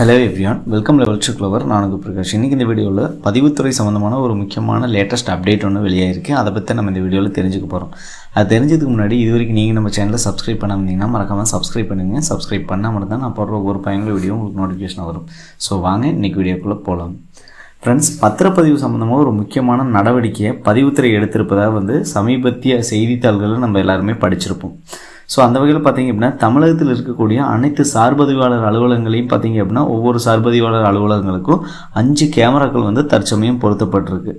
Hello everyone welcome level to clever நான் பிரகாஷ். இன்றைக்கி இந்த வீடியோவில் பதிவுத்துறை சம்மந்தமான ஒரு முக்கியமான லேட்டஸ்ட் அப்டேட் ஒன்று வெளியாயிருக்கு. அதை பற்றி நம்ம இந்த வீடியோவில் தெரிஞ்சுக்க போகிறோம் அது தெரிஞ்சதுக்கு முன்னாடி இது வரைக்கும் நீங்கள் நம்ம சேனலை சப்ஸ்கிரைப் பண்ண வந்தீங்கன்னா மறக்காமல் சப்ஸ்கிரைப் பண்ணுங்கள் சப்ஸ்கிரைப் பண்ணால் மட்டும் தான் நான் போடுற ஒரு பயனுள்ள வீடியோ உங்களுக்கு நோட்டிஃபிகேஷன் வரும். ஸோ வாங்க இன்றைக்கி வீடியோக்குள்ளே போகலாம் ஃப்ரெண்ட்ஸ் பத்திரப்பதிவு சம்மந்தமாக ஒரு முக்கியமான நடவடிக்கையை பதிவுத்துறை எடுத்திருப்பதாக வந்து சமீபத்திய செய்தித்தாள்களில் நம்ம எல்லாருமே படிச்சிருப்போம். ஸோ அந்த வகையில் பார்த்தீங்க அப்படின்னா தமிழகத்தில் இருக்கக்கூடிய அனைத்து சார்பதிவாளர் அலுவலகங்களையும் பார்த்தீங்க அப்படின்னா ஒவ்வொரு சார்பதிவாளர் அலுவலகங்களுக்கும் அஞ்சு கேமராக்கள் வந்து தற்சமயம் பொருத்தப்பட்டிருக்கு.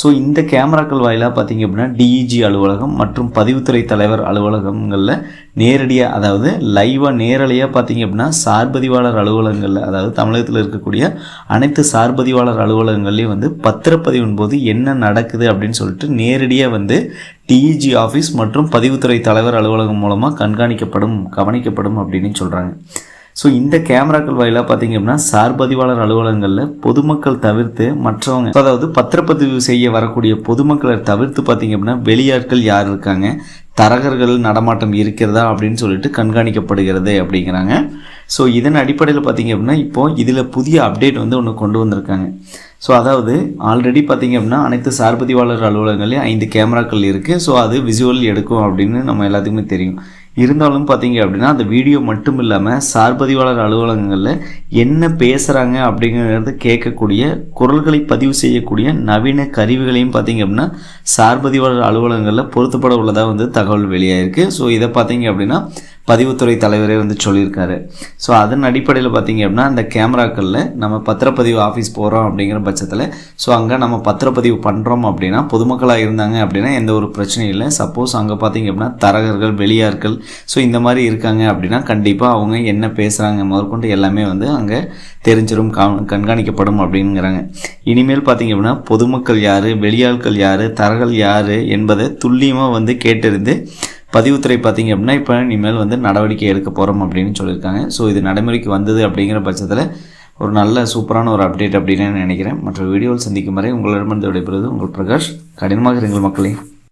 ஸோ இந்த கேமராக்கள் வாயிலாக பார்த்தீங்க அப்படின்னா டிஇஜி அலுவலகம் மற்றும் பதிவுத்துறை தலைவர் அலுவலகங்களில் நேரடியாக அதாவது லைவாக நேரலையாக பார்த்தீங்க அப்படின்னா சார்பதிவாளர் அலுவலகங்களில் அதாவது தமிழகத்தில் இருக்கக்கூடிய அனைத்து சார்பதிவாளர் அலுவலகங்கள்லேயும் வந்து பத்திரப்பதிவின் போது என்ன நடக்குது அப்படின்னு சொல்லிட்டு நேரடியாக வந்து டிஇஜி ஆஃபீஸ் மற்றும் பதிவுத்துறை தலைவர் அலுவலகம் மூலமாக கண்காணிக்கப்படும் கவனிக்கப்படும் அப்படின்னு சொல்கிறாங்க ஸோ இந்த கேமராக்கள் வாயிலாக பார்த்தீங்க அப்படின்னா சார்பதிவாளர் அலுவலகங்களில் பொதுமக்கள் தவிர்த்து மற்றவங்க அதாவது பத்திரப்பதிவு செய்ய வரக்கூடிய பொதுமக்களை தவிர்த்து பார்த்தீங்க அப்படின்னா வெளியாட்கள் யார் இருக்காங்க? தரகர்கள் நடமாட்டம் இருக்கிறதா அப்படின்னு சொல்லிட்டு கண்காணிக்கப்படுகிறது அப்படிங்கிறாங்க. ஸோ இதன் அடிப்படையில் பார்த்தீங்க அப்படின்னா இப்போது இதில் புதிய அப்டேட் வந்து ஒன்று கொண்டு வந்திருக்காங்க. ஸோ அதாவது ஆல்ரெடி பார்த்திங்க அப்படின்னா அனைத்து சார்பதிவாளர் அலுவலகங்களையும் ஐந்து கேமராக்கள் இருக்குது ஸோ அது விசுவல் எடுக்கும் அப்படின்னு நம்ம எல்லாத்துக்குமே தெரியும். இருந்தாலும் பார்த்தீங்க அப்படின்னா அந்த வீடியோ மட்டும் இல்லாமல் சார்பதிவாளர் அலுவலகங்களில் என்ன பேசுகிறாங்க அப்படிங்கிறத கேட்கக்கூடிய குரல்களை பதிவு செய்யக்கூடிய நவீன கருவிகளையும் பார்த்தீங்க அப்படின்னா சார்பதிவாளர் அலுவலகங்களில் பொருத்தப்பட உள்ளதாக வந்து தகவல் வெளியாயிருக்கு. ஸோ இதை பார்த்தீங்க அப்படின்னா பதிவுத்துறை தலைவரே வந்து சொல்லியிருக்காரு. ஸோ அதன் அடிப்படையில் பார்த்தீங்க அப்படின்னா அந்த கேமராக்களில் நம்ம பத்திரப்பதிவு ஆஃபீஸ் போகிறோம் அப்படிங்கிற பட்சத்தில் ஸோ அங்கே நம்ம பத்திரப்பதிவு பண்ணுறோம் அப்படின்னா பொதுமக்களாக இருந்தாங்க அப்படின்னா எந்த ஒரு பிரச்சனையும் இல்லை. சப்போஸ் அங்கே பார்த்தீங்க அப்படின்னா தரகர்கள் வெளியார்கள் ஸோ இந்த மாதிரி இருக்காங்க அப்படின்னா கண்டிப்பாக அவங்க என்ன பேசுகிறாங்க முதற்கொண்டு எல்லாமே வந்து அங்கே தெரிஞ்சிடும் கண்காணிக்கப்படும் அப்படிங்கிறாங்க இனிமேல் பார்த்தீங்க அப்படின்னா பொதுமக்கள் யார் வெளியாட்கள் யார் தரகர்கள் யார் என்பதை துல்லியமாக வந்து கேட்டறிந்து பதிவுத்துறை பார்த்திங்க அப்படின்னா இப்போ இனிமேல் வந்து நடவடிக்கை எடுக்க போகிறோம் அப்படின்னு சொல்லியிருக்காங்க. ஸோ இது நடைமுறைக்கு வந்தது அப்படிங்கிற பட்சத்தில் ஒரு நல்ல சூப்பரான ஒரு அப்டேட் அப்படின்னு நினைக்கிறேன். மற்ற வீடியோவில் சந்திக்கும் வரை உங்களிடமிருந்து விடைபெறுவது உங்கள் பிரகாஷ். கடினமாக இருங்கள் மக்களே.